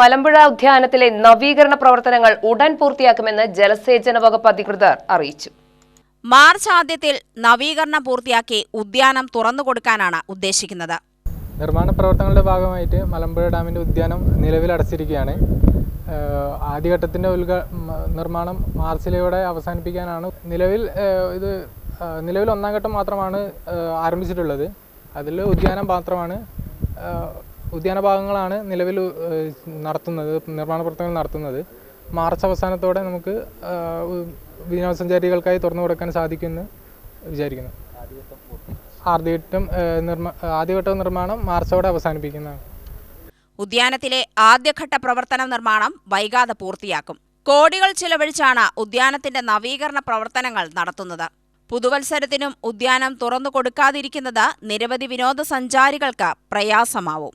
മലമ്പുഴ ഉദ്യാനത്തിലെ നവീകരണ പ്രവർത്തനങ്ങൾ ഉടൻ പൂർത്തിയാക്കുമെന്ന് ജലസേചന വകുപ്പ് അധികൃതർ അറിയിച്ചു. മാർച്ച് ആദ്യത്തിൽ നവീകരണം പൂർത്തിയാക്കി ഉദ്യാനം തുറന്നു കൊടുക്കാനാണ് ഉദ്ദേശിക്കുന്നത്. നിർമ്മാണ പ്രവർത്തനങ്ങളുടെ ഭാഗമായിട്ട് മലമ്പുഴ ഡാമിന്റെ ഉദ്യാനം നിലവിൽ അടച്ചിരിക്കുകയാണ്. ആദ്യഘട്ടത്തിന്റെ ഉദ്ഘാ നിർമ്മാണം മാർച്ചിലൂടെ അവസാനിപ്പിക്കാനാണ്. നിലവിൽ ഇത് നിലവിൽ ഒന്നാം ഘട്ടം മാത്രമാണ് ആരംഭിച്ചിട്ടുള്ളത്. അതിൽ ഉദ്യാനം മാത്രമാണ് ഉദ്യാന ഭാഗങ്ങളാണ് നിലവിൽ നടത്തുന്നത് നിർമ്മാണ പ്രവർത്തനങ്ങൾ നടത്തുന്നത്. മാർച്ച് അവസാനത്തോടെ നമുക്ക് വിനോദസഞ്ചാരികൾക്കായി തുറന്നു കൊടുക്കാൻ സാധിക്കുമെന്ന് വിചാരിക്കുന്നു. ആദ്യഘട്ടം നിർമ്മ ആദ്യഘട്ട നിർമ്മാണം മാർച്ചോടെ അവസാനിപ്പിക്കുന്നതാണ്. ഉദ്യാനത്തിലെ ആദ്യഘട്ട പ്രവർത്തന നിർമ്മാണം വൈകാതെ പൂർത്തിയാക്കും. കോടികൾ ചിലവഴിച്ചാണ് ഉദ്യാനത്തിന്റെ നവീകരണ പ്രവർത്തനങ്ങൾ നടത്തുന്നത്. പുതുവത്സരത്തിനും ഉദ്യാനം തുറന്നു കൊടുക്കാതിരിക്കുന്നത് നിരവധി വിനോദസഞ്ചാരികൾക്ക് പ്രയാസമാവും.